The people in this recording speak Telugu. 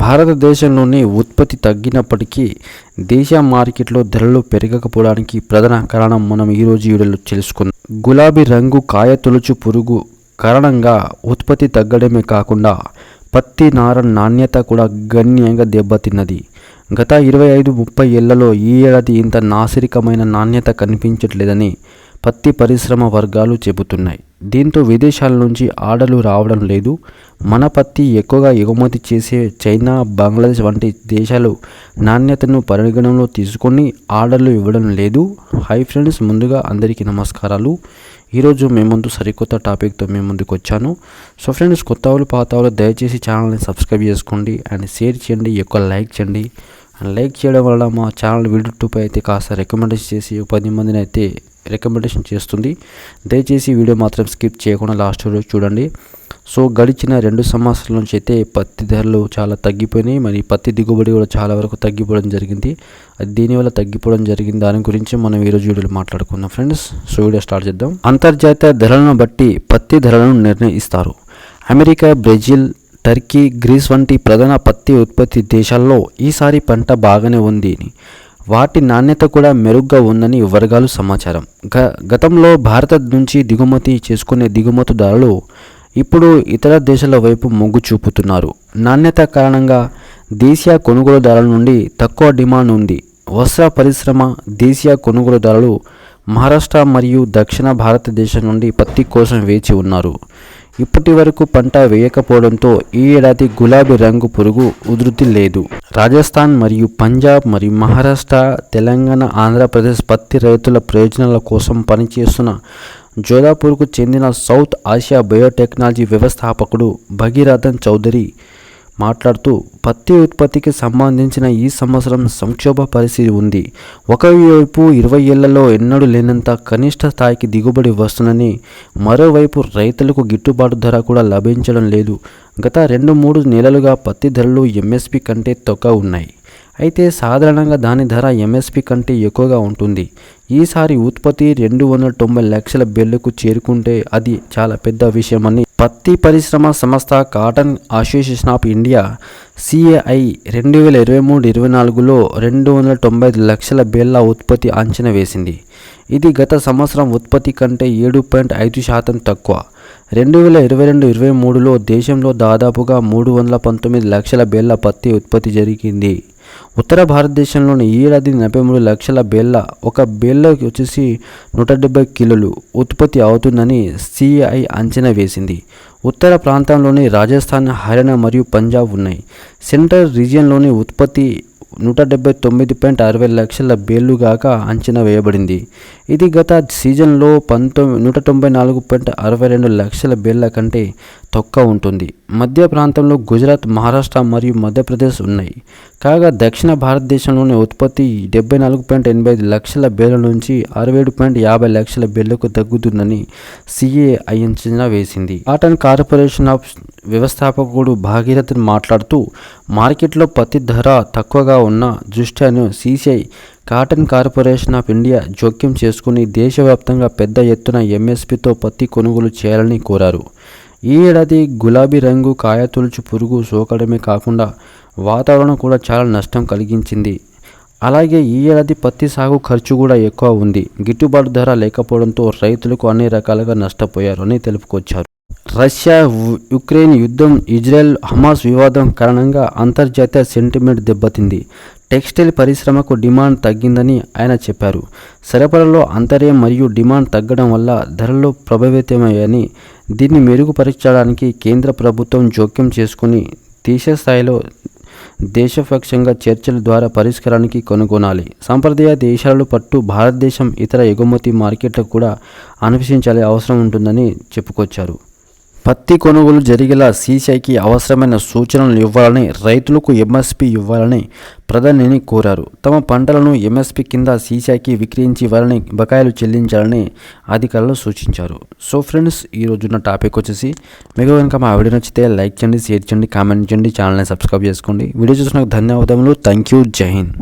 భారతదేశంలోని ఉత్పత్తి తగ్గినప్పటికీ దేశ మార్కెట్లో ధరలు పెరగకపోవడానికి ప్రధాన కారణం మనం ఈరోజు వీడియోలో తెలుసుకుందాం. గులాబీ రంగు కాయ తొలుచు పురుగు కారణంగా ఉత్పత్తి తగ్గడమే కాకుండా పత్తి నార నాణ్యత కూడా గణనీయంగా దెబ్బతిన్నది. గత ఇరవై ఐదు ముప్పై ఏళ్ళలో ఈ ఏడాది ఇంత నాసిరికమైన నాణ్యత కనిపించట్లేదని పత్తి పరిశ్రమ వర్గాలు చెబుతున్నాయి. దీంతో విదేశాల నుంచి ఆర్డర్లు రావడం లేదు. మన పత్తి ఎక్కువగా ఎగుమతి చేసే చైనా బంగ్లాదేశ్ వంటి దేశాలు నాణ్యతను పరిగణనలో తీసుకొని ఆర్డర్లు ఇవ్వడం లేదు. హై ఫ్రెండ్స్ ముందుగా అందరికీ నమస్కారాలు. ఈరోజు మేము ముందు సరికొత్త టాపిక్తో మేము ముందుకు వచ్చాను. సో ఫ్రెండ్స్ కొత్త వాళ్ళు పాత వాళ్ళు దయచేసి ఛానల్ని సబ్స్క్రైబ్ చేసుకోండి అండ్ షేర్ చేయండి ఎక్కువ లైక్ చేయండి. అండ్ లైక్ చేయడం వల్ల మా ఛానల్ యూట్యూబ్ అయితే కాస్త రికమెండేషన్ చేసి పది మందిని అయితే రికమెండేషన్ చేస్తుంది. దయచేసి వీడియో మాత్రం స్కిప్ చేయకుండా లాస్ట్ వరకు చూడండి. సో గడిచిన రెండు సంవత్సరాల నుంచి అయితే పత్తి ధరలు చాలా తగ్గిపోయినాయి. మరి పత్తి దిగుబడి కూడా చాలా వరకు తగ్గిపోవడం జరిగింది. అది దీనివల్ల తగ్గిపోవడం జరిగింది. దాని గురించి మనం ఈరోజు వీడియోలో మాట్లాడుకుందాం ఫ్రెండ్స్. సో వీడియో స్టార్ట్ చేద్దాం. అంతర్జాతీయ ధరలను బట్టి పత్తి ధరలను నిర్ణయిస్తారు. అమెరికా బ్రెజిల్ టర్కీ గ్రీస్ వంటి ప్రధాన పత్తి ఉత్పత్తి దేశాల్లో ఈసారి పంట బాగానే ఉంది వాటి నాణ్యత కూడా మెరుగ్గా ఉందని వర్గాలు సమాచారం. గ గతంలో భారత నుంచి దిగుమతి చేసుకునే దిగుమతిదారులు ఇప్పుడు ఇతర దేశాల వైపు మొగ్గు చూపుతున్నారు. నాణ్యత కారణంగా దేశీయ కొనుగోలుదారుల నుండి తక్కువ డిమాండ్ ఉంది. వస్త్ర పరిశ్రమ దేశీయ కొనుగోలుదారులు మహారాష్ట్ర మరియు దక్షిణ భారతదేశం నుండి పత్తి కోసం వేచి ఉన్నారు. ఇప్పటి వరకు పంట వేయకపోవడంతో ఈ ఏడాది గులాబీ రంగు పురుగు ఉధృతి లేదు. రాజస్థాన్ మరియు పంజాబ్ మరియు మహారాష్ట్ర తెలంగాణ ఆంధ్రప్రదేశ్ పత్తి రైతుల ప్రయోజనాల కోసం పనిచేస్తున్న జోధాపూర్కు చెందిన సౌత్ ఆసియా బయోటెక్నాలజీ వ్యవస్థాపకుడు భగీరథన్ చౌదరి మాట్లాడుతూ పత్తి ఉత్పత్తికి సంబంధించిన ఈ సంవత్సరం సంక్షోభ పరిస్థితి ఉంది. ఒకవైపు ఇరవై ఏళ్ళలో ఎన్నడూ లేనంత కనిష్ట స్థాయికి దిగుబడి వస్తుందని మరోవైపు రైతులకు గిట్టుబాటు ధర కూడా లభించడం లేదు. గత రెండు మూడు నెలలుగా పత్తి ధరలు ఎంఎస్పి కంటే తక్కువ ఉన్నాయి. అయితే సాధారణంగా దాని ధర ఎంఎస్పి కంటే ఎక్కువగా ఉంటుంది. ఈసారి ఉత్పత్తి రెండు వందల తొంభై లక్షల బెల్లుకు చేరుకుంటే అది చాలా పెద్ద విషయమని పత్తి పరిశ్రమ సంస్థ cotton association of India CAI రెండు వేల ఇరవై మూడు ఇరవై నాలుగులో రెండు వందల తొంభై ఐదు లక్షల బేళ్ళ ఉత్పత్తి అంచనా వేసింది. ఇది గత సంవత్సరం ఉత్పత్తి కంటే ఏడు పాయింట్ ఐదు శాతం తక్కువ. రెండు వేల ఇరవై రెండు ఇరవై మూడులో దేశంలో దాదాపుగా మూడు వందల పంతొమ్మిది లక్షల బేళ్ళ పత్తి ఉత్పత్తి జరిగింది. ఉత్తర భారతదేశంలోని ఈ ఏడాది నలభై మూడు లక్షల బేళ్ళ ఒక బేళ్ళకి వచ్చేసి నూట డెబ్బై కిలోలు ఉత్పత్తి అవుతుందని సిఐ అంచనా వేసింది. ఉత్తర ప్రాంతంలోని రాజస్థాన్ హర్యానా మరియు పంజాబ్ ఉన్నాయి. సెంట్రల్ రీజియన్లోని ఉత్పత్తి నూట డెబ్బై తొమ్మిది పాయింట్ అరవై లక్షల బేళ్ళుగాక అంచనా వేయబడింది. ఇది గత సీజన్లో పంతొమ్మిది నూట తొంభై నాలుగు పాయింట్ అరవై రెండు లక్షల బేళ్ళ కంటే తక్కువ ఉంటుంది. మధ్య ప్రాంతంలో గుజరాత్ మహారాష్ట్ర మరియు మధ్యప్రదేశ్ ఉన్నాయి. కాగా దక్షిణ భారతదేశంలోని ఉత్పత్తి డెబ్బై నాలుగు పాయింట్ ఎనభై ఐదు లక్షల బేల నుంచి అరవై ఏడు పాయింట్ యాభై లక్షల బేళ్ళకు తగ్గుతుందని సిఏఐ అంచనా వేసింది. కాటన్ కార్పొరేషన్ ఆఫ్ వ్యవస్థాపకుడు భాగీరథన్ మాట్లాడుతూ మార్కెట్లో పత్తి ధర తక్కువగా ఉన్న దృష్ట్యాను CCI cotton corporation of India జోక్యం చేసుకుని దేశవ్యాప్తంగా పెద్ద ఎత్తున ఎంఎస్పితో పత్తి కొనుగోలు చేయాలని కోరారు. ఈ ఏడాది గులాబీ రంగు కాయతొలుచు పురుగు సోకడమే కాకుండా వాతావరణం కూడా చాలా నష్టం కలిగించింది. అలాగే ఈ ఏడాది పత్తి సాగు ఖర్చు కూడా ఎక్కువ ఉంది. గిట్టుబాటు ధర లేకపోవడంతో రైతులకు అన్ని రకాలుగా నష్టపోయారు అని తెలుపుకొచ్చారు. రష్యా యుక్రెయిన్ యుద్ధం ఇజ్రాయెల్ హమాస్ వివాదం కారణంగా అంతర్జాతీయ సెంటిమెంట్ దెబ్బతింది. టెక్స్టైల్ పరిశ్రమకు డిమాండ్ తగ్గిందని ఆయన చెప్పారు. సరఫరాలో అంతర్యం మరియు డిమాండ్ తగ్గడం వల్ల ధరలు ప్రభావితమయ్యాయని దీన్ని మెరుగుపరచడానికి కేంద్ర ప్రభుత్వం జోక్యం చేసుకుని దేశ స్థాయిలో దేశపక్షంగా చర్చల ద్వారా పరిష్కారానికి కనుగొనాలి. సాంప్రదాయ దేశాల పట్టు భారతదేశం ఇతర ఎగుమతి మార్కెట్లకు కూడా అన్వేషించాలి అవసరం ఉంటుందని చెప్పుకొచ్చారు. పత్తి కొనుగోలు జరిగేలా సీసీఐకి అవసరమైన సూచనలు ఇవ్వాలని రైతులకు ఎంఎస్పి ఇవ్వాలని ప్రధానిని కోరారు. తమ పంటలను ఎంఎస్పి కింద సీసీఐకి విక్రయించి ఇవ్వాలని బకాయిలు చెల్లించాలని అధికారులు సూచించారు. సో ఫ్రెండ్స్ ఈ రోజున్న టాపిక్ వచ్చేసి మీకు కనుక మా వీడియో నచ్చితే లైక్ చేయండి షేర్ చేయండి కామెంట్ చేయండి ఛానల్ని సబ్స్క్రైబ్ చేసుకోండి. వీడియో చూసినందుకు ధన్యవాదములు. థ్యాంక్ యూ జై హింద్.